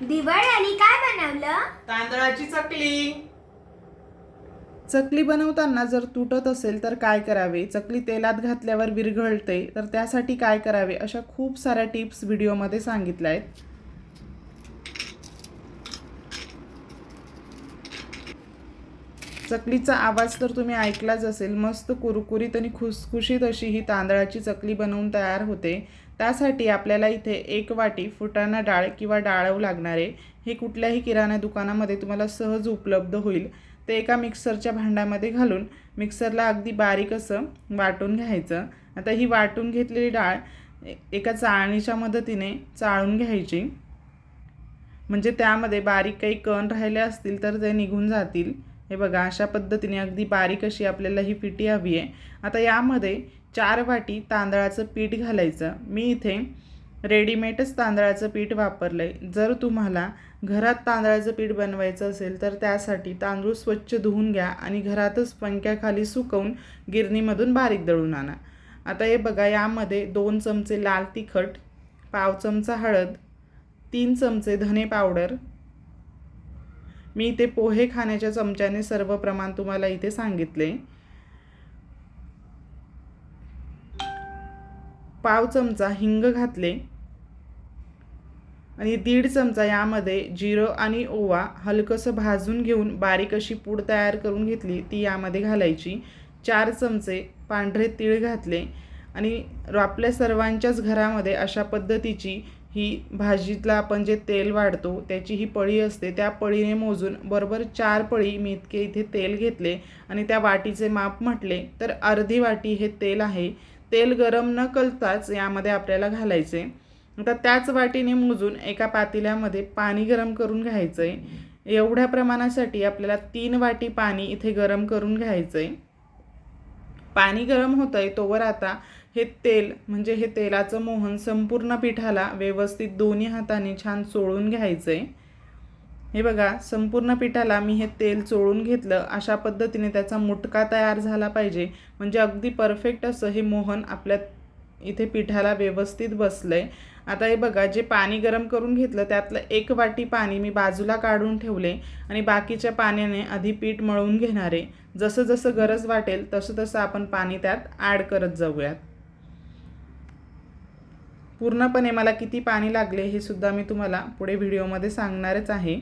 दिवाळी आली काय बनवलं? तांदळाची चकली. चकली बनवताना जर तुटत असेल तर काय करावे? चकली तेलात घातल्यावर विरघळते तर त्यासाठी काय करावे? अशा खूप साऱ्या टिप्स व्हिडिओमध्ये सांगितल्या आहेत. चकलीचा आवाज तर तुम्ही ऐकलाच असेल. मस्त कुरकुरीत आणि खुसखुशीत अशी ही तांदळाची चकली बनवून तयार होते. त्यासाठी आपल्याला इथे एक वाटी फुटाणा डाळ किंवा डाळव लागणारे हे कुठल्याही किराणा दुकानामध्ये तुम्हाला सहज उपलब्ध होईल. ते एका मिक्सरच्या भांड्यामध्ये घालून मिक्सरला अगदी बारीक असं वाटून घ्यायचं. आता ही वाटून घेतलेली डाळ एका चाळणीच्या मदतीने चाळून घ्यायची. म्हणजे त्यामध्ये बारीक काही कण राहिले असतील तर ते निघून जातील. हे बघा अशा पद्धतीने अगदी बारीक अशी आपल्याला ही पिठी हवी आहे. आता यामध्ये चार वाटी तांदळाचं पीठ घालायचं. मी इथे रेडीमेडच तांदळाचं पीठ वापरलं आहे जर तुम्हाला घरात तांदळाचं पीठ बनवायचं असेल तर त्यासाठी तांदूळ स्वच्छ धुवून घ्या आणि घरातच पंख्याखाली सुकवून गिरणीमधून बारीक दळून आणा. आता हे बघा यामध्ये दोन चमचे लाल तिखट पाव चमचा हळद तीन चमचे धने पावडर. मी इथे पोहे खाण्याच्या चमच्याने सर्व प्रमाण तुम्हाला इथे सांगितले. पाव चमचा हिंग घातले आणि दीड चमचा यामध्ये जिरं आणि ओवा हलकंसं भाजून घेऊन बारीक अशी पूड तयार करून घेतली ती यामध्ये घालायची. चार चमचे पांढरे तीळ घातले आणि आपल्या सर्वांच्याच घरामध्ये अशा पद्धतीची ही भाजीतला आपण जे तेल वाढतो त्याची ही पळी असते त्या पळीने मोजून बरोबर चार पळी मी इतके इथे तेल घेतले आणि त्या वाटीचे माप म्हटले तर अर्धी वाटी हे तेल आहे. तेल गरम न कलताच यामध्ये आपल्याला घालायचे आता त्याच वाटीने मोजून एका पातेल्यामध्ये पाणी गरम करून घ्यायचं आहे एवढ्या प्रमाणासाठी आपल्याला तीन वाटी पाणी इथे गरम करून घ्यायचं आहे पाणी गरम होतं आहे तोवर आता हे तेल म्हणजे हे तेलाचं मोहन संपूर्ण पिठाला व्यवस्थित दोन्ही हाताने छान चोळून घ्यायचं आहे हे बघा संपूर्ण पिठाला मी हे तेल चोळून घेतलं. अशा पद्धतीने त्याचा मुटका तयार झाला पाहिजे. म्हणजे अगदी परफेक्ट असं हे मोहन आपल्या इथे पिठाला व्यवस्थित बसलं आहे आता हे बघा जे पाणी गरम करून घेतलं त्यातलं एक वाटी पाणी मी बाजूला काढून ठेवले आणि बाकीच्या पाण्याने आधी पीठ मळून घेणार. आहे जसं जसं गरज वाटेल तसं तसं आपण पाणी त्यात ॲड करत जाऊयात. पूर्णपणे मला किती पाणी लागले हे सुद्धा मी तुम्हाला पुढे व्हिडिओमध्ये सांगणारच आहे.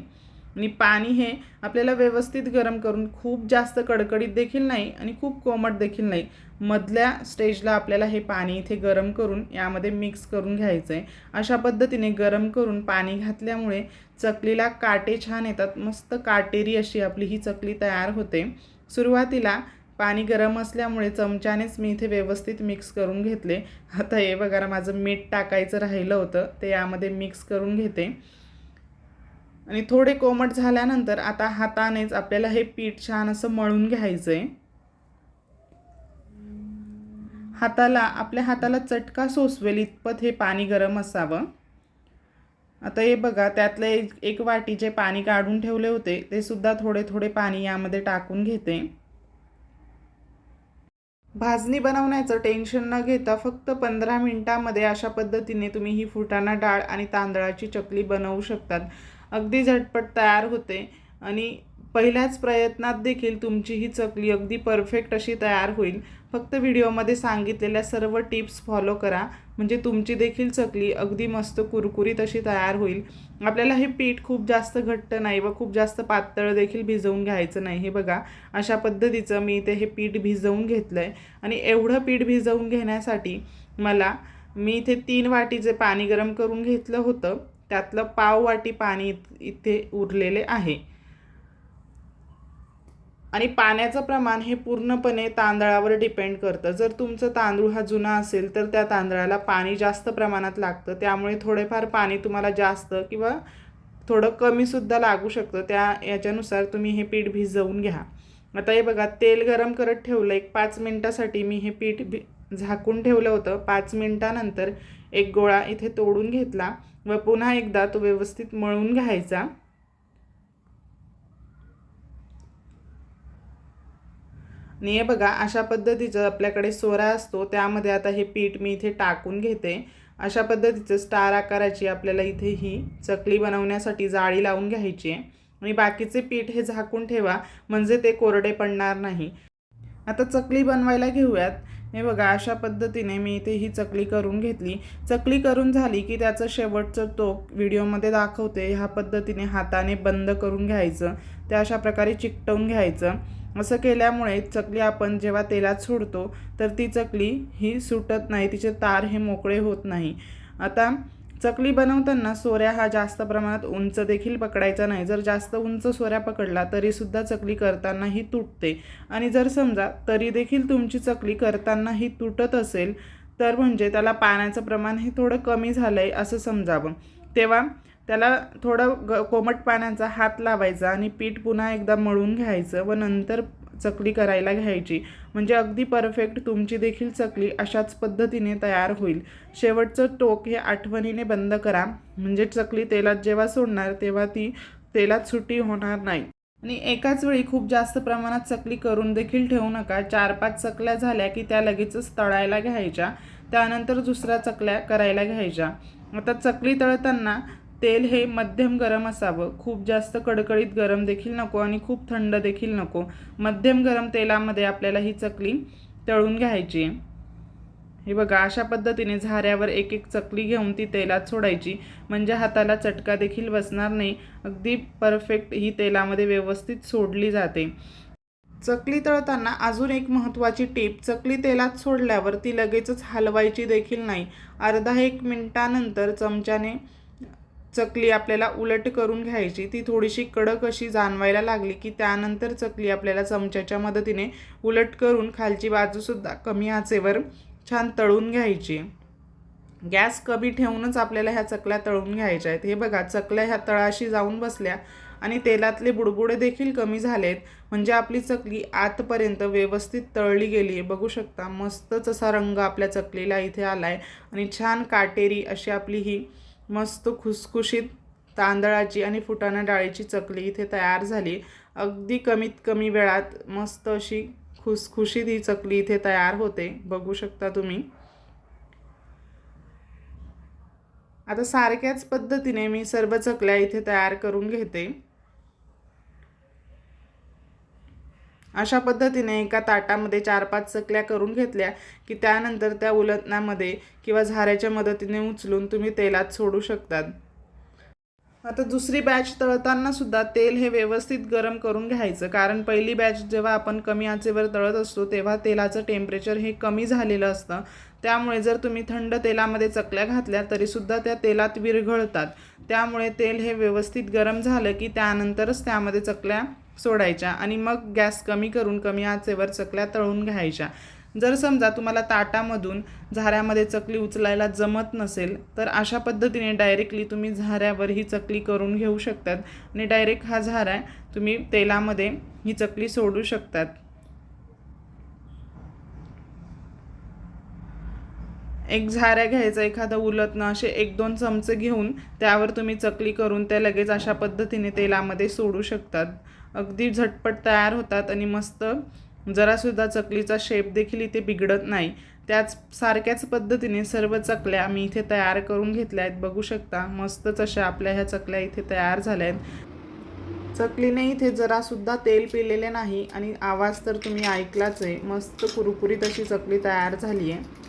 आणि पाणी हे आपल्याला व्यवस्थित गरम करून खूप जास्त कडकडीत देखील नाही आणि खूप कोमट देखील नाही. मधल्या स्टेजला आपल्याला हे पाणी इथे गरम करून यामध्ये मिक्स करून घ्यायचं आहे अशा पद्धतीने गरम करून पाणी घातल्यामुळे चकलीला काटे छान येतात. मस्त काटेरी अशी आपली ही चकली तयार होते. सुरुवातीला पाणी गरम असल्यामुळे चमच्यानेच मी इथे व्यवस्थित मिक्स करून घेतले. आता हे बघा माझं मीठ टाकायचं राहिलं होतं ते यामध्ये मिक्स करून घेते. आणि थोडे कोमट झाल्यानंतर आता हातानेच आपल्याला हे पीठ छान असं मळून घ्यायचं आहे हाताला आपल्या हाताला चटका सोसवेल इतपत हे पाणी गरम असावं. आता हे बघा त्यातलं एक एक वाटी जे पाणी काढून ठेवले होते ते सुद्धा थोडे थोडे पाणी यामध्ये टाकून घेते. भाजणी बनवण्याचं टेन्शन न घेता फक्त पंधरा मिनटामध्ये अशा पद्धतीने तुम्ही ही फुटाणा डाळ आणि तांदळाची चकली बनवू शकतात. अगदी झटपट तयार होते आणि पहिल्याच प्रयत्नात देखील तुमची ही चकली अगदी परफेक्ट अशी तयार होईल. फक्त व्हिडिओमध्ये सांगितलेल्या सर्व टिप्स फॉलो करा. म्हणजे तुमची देखील चकली अगदी मस्त कुरकुरीत अशी तयार होईल. आपल्याला हे पीठ खूप जास्त घट्ट नाही व खूप जास्त पातळ देखील भिजवून घ्यायचं नाही हे बघा. अशा पद्धतीचं मी इथे हे पीठ भिजवून घेतलं आहे आणि एवढं पीठ भिजवून घेण्यासाठी मला मी इथे तीन वाटीचे पाणी गरम करून घेतलं होतं. त्यातलं पाव वाटी पाणी इथे उरलेले आहे. आणि पाण्याचं प्रमाण हे पूर्णपणे तांदळावर डिपेंड करतं. जर तुमचं तांदूळ हा जुना असेल तर त्या तांदळाला पाणी जास्त प्रमाणात लागतं. त्यामुळे थोडेफार पाणी तुम्हाला जास्त किंवा थोडं कमीसुद्धा लागू शकतं. त्या याच्यानुसार तुम्ही हे पीठ भिजवून घ्या. आता हे बघा तेल गरम करत ठेवलं एक पाच मिनटासाठी मी हे पीठ भि झाकून ठेवलं होतं. पाच मिनटानंतर एक गोळा इथे तोडून घेतला व पुन्हा एकदा तो व्यवस्थित मळून घ्यायचा. आणि हे बघा अशा पद्धतीचं आपल्याकडे सोरा असतो त्यामध्ये आता हे पीठ मी इथे टाकून घेते. अशा पद्धतीचं स्टार आकाराची आपल्याला इथे ही चकली बनवण्यासाठी जाळी लावून घ्यायची आहे. आणि बाकीचे पीठ हे झाकून ठेवा म्हणजे ते कोरडे पडणार नाही. आता चकली बनवायला घेऊयात. हे बघा अशा पद्धतीने मी इथे ही चकली करून घेतली. चकली करून झाली की त्याचं शेवटचं टोक व्हिडिओमध्ये दाखवते ह्या पद्धतीने हाताने बंद करून घ्यायचं. ते अशा प्रकारे चिकटवून घ्यायचं. असं केल्यामुळे चकली आपण जेव्हा तेलात सोडतो तर ती चकली ही सुटत नाही तिचे तार हे मोकळे होत नाही. आता चकली बनवताना सोऱ्या हा जास्त प्रमाणात उंच देखील पकडायचा नाही. जर जास्त उंच सोऱ्या पकडला तरीसुद्धा चकली करताना ही तुटते. आणि जर समजा तरी देखील तुमची चकली करताना ही तुटत असेल तर म्हणजे त्याला पाण्याचं प्रमाण हे थोडं कमी झालं आहे असं समजावं. तेव्हा त्याला थोडं ग कोमट पाण्याचा हात लावायचा आणि पीठ पुन्हा एकदा मळून घ्यायचं व नंतर चकली करायला घ्यायची. म्हणजे अगदी परफेक्ट तुमची देखील चकली अशाच पद्धतीने तयार होईल. शेवटचं टोक हे आठवणीने बंद करा. म्हणजे चकली तेलात जेव्हा सोडणार तेव्हा ती तेलात सुटी होणार नाही. आणि एकाच वेळी खूप जास्त प्रमाणात चकली करून देखील ठेवू नका. चार पाच चकल्या झाल्या की त्या लगेचच तळायला घ्यायच्या. त्यानंतर दुसऱ्या चकल्या करायला घ्यायच्या. आता चकली तळताना तेल हे मध्यम गरम असावं. खूप जास्त कडकडीत गरम देखील नको आणि खूप थंड देखील नको. मध्यम गरम तेलामध्ये आपल्याला ही चकली तळून घ्यायची. आहे हे बघा अशा पद्धतीने झाऱ्यावर एक एक चकली घेऊन ती तेलात सोडायची. म्हणजे हाताला चटका देखील बसणार नाही. अगदी परफेक्ट ही तेलामध्ये व्यवस्थित सोडली जाते. चकली तळताना अजून एक महत्त्वाची टीप चकली तेलात सोडल्यावर ती लगेचच हलवायची देखील नाही. अर्धा एक मिनटानंतर चमच्याने चकली आपल्याला उलट करून घ्यायची. ती थोडीशी कडक अशी जाणवायला लागली की त्यानंतर चकली आपल्याला चमच्याच्या मदतीने उलट करून खालची बाजूसुद्धा कमी आचेवर छान तळून घ्यायची. गॅस कमी ठेवूनच आपल्याला ह्या चकल्या तळून घ्यायच्या आहेत. हे बघा चकल्या ह्या तळाशी जाऊन बसल्या आणि तेलातले बुडबुडे देखील कमी झालेत. म्हणजे आपली चकली आतपर्यंत व्यवस्थित तळली गेली आहे. बघू शकता मस्तच असा रंग आपल्या चकलीला इथे आला आहे आणि छान काटेरी अशी आपली ही मस्त खुसखुशीत तांदळाची आणि फुटाणा डाळीची चकली इथे तयार झाली. अगदी कमीत कमी वेळात मस्त अशी खुसखुशीत ही चकली इथे तयार होते. बघू शकता तुम्ही. आता सारख्याच पद्धतीने मी सर्व चकल्या इथे तयार करून घेते. अशा पद्धतीने एका ताटामध्ये चार पाच चकल्या करून घेतल्या की त्यानंतर त्या उलटण्यामध्ये किंवा झाऱ्याच्या मदतीने उचलून तुम्ही तेलात सोडू शकतात. आता दुसरी बॅच तळताना सुद्धा तेल हे व्यवस्थित गरम करून घ्यायचं. कारण पहिली बॅच जेव्हा आपण कमी आचेवर तळत असतो तेव्हा तेलाचं टेम्परेचर हे कमी झालेलं असतं. त्यामुळे जर तुम्ही थंड तेलामध्ये चकल्या घातल्या तरीसुद्धा त्या तेलात विरघळतात. त्यामुळे तेल हे व्यवस्थित गरम झालं की त्यानंतरच त्यामध्ये चकल्या सोडायच्या आणि मग गॅस कमी करून कमी आचेवर चकल्या तळून घ्यायच्या. जर समजा तुम्हाला ताटामधून झाऱ्यामध्ये चकली उचलायला जमत नसेल तर अशा पद्धतीने डायरेक्टली तुम्ही झाऱ्यावर ही चकली करून घेऊ शकतात आणि डायरेक्ट हा झारा तुम्ही तेलामध्ये ही चकली सोडू शकतात. एक झाऱ्या घ्यायचा एखादं उलटणं असे एक दोन चमचे घेऊन त्यावर तुम्ही चकली करून त्या लगेच अशा पद्धतीने तेलामध्ये सोडू शकतात. अगदी झटपट तयार होतात आणि मस्त जरासुद्धा चकलीचा शेप देखील इथे बिघडत नाही. त्याच सारख्याच पद्धतीने सर्व चकल्या मी इथे तयार करून घेतल्या आहेत. बघू शकता मस्तच अशा आपल्या ह्या चकल्या इथे तयार झाल्या आहेत. चकलीने इथे जरासुद्धा तेल पिलेले नाही आणि आवाज तर तुम्ही ऐकलाच आहे. मस्त कुरकुरीत अशी चकली तयार झाली आहे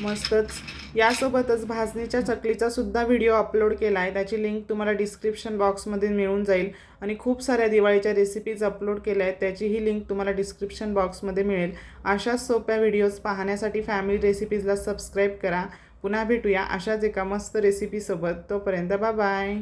मस्तच. यासोबतच भाजणीच्या चकलीचा सुद्धा व्हिडिओ अपलोड केला आहे त्याची लिंक तुम्हाला डिस्क्रिप्शन बॉक्समध्ये मिळून जाईल. आणि खूप साऱ्या दिवाळीच्या रेसिपीज अपलोड केल्या आहेत त्याचीही लिंक तुम्हाला डिस्क्रिप्शन बॉक्समध्ये मिळेल. अशाच सोप्या व्हिडिओज पाहण्यासाठी फॅमिली रेसिपीजला सबस्क्राईब करा. पुन्हा भेटूया अशाच एका मस्त रेसिपीसोबत तोपर्यंत बाय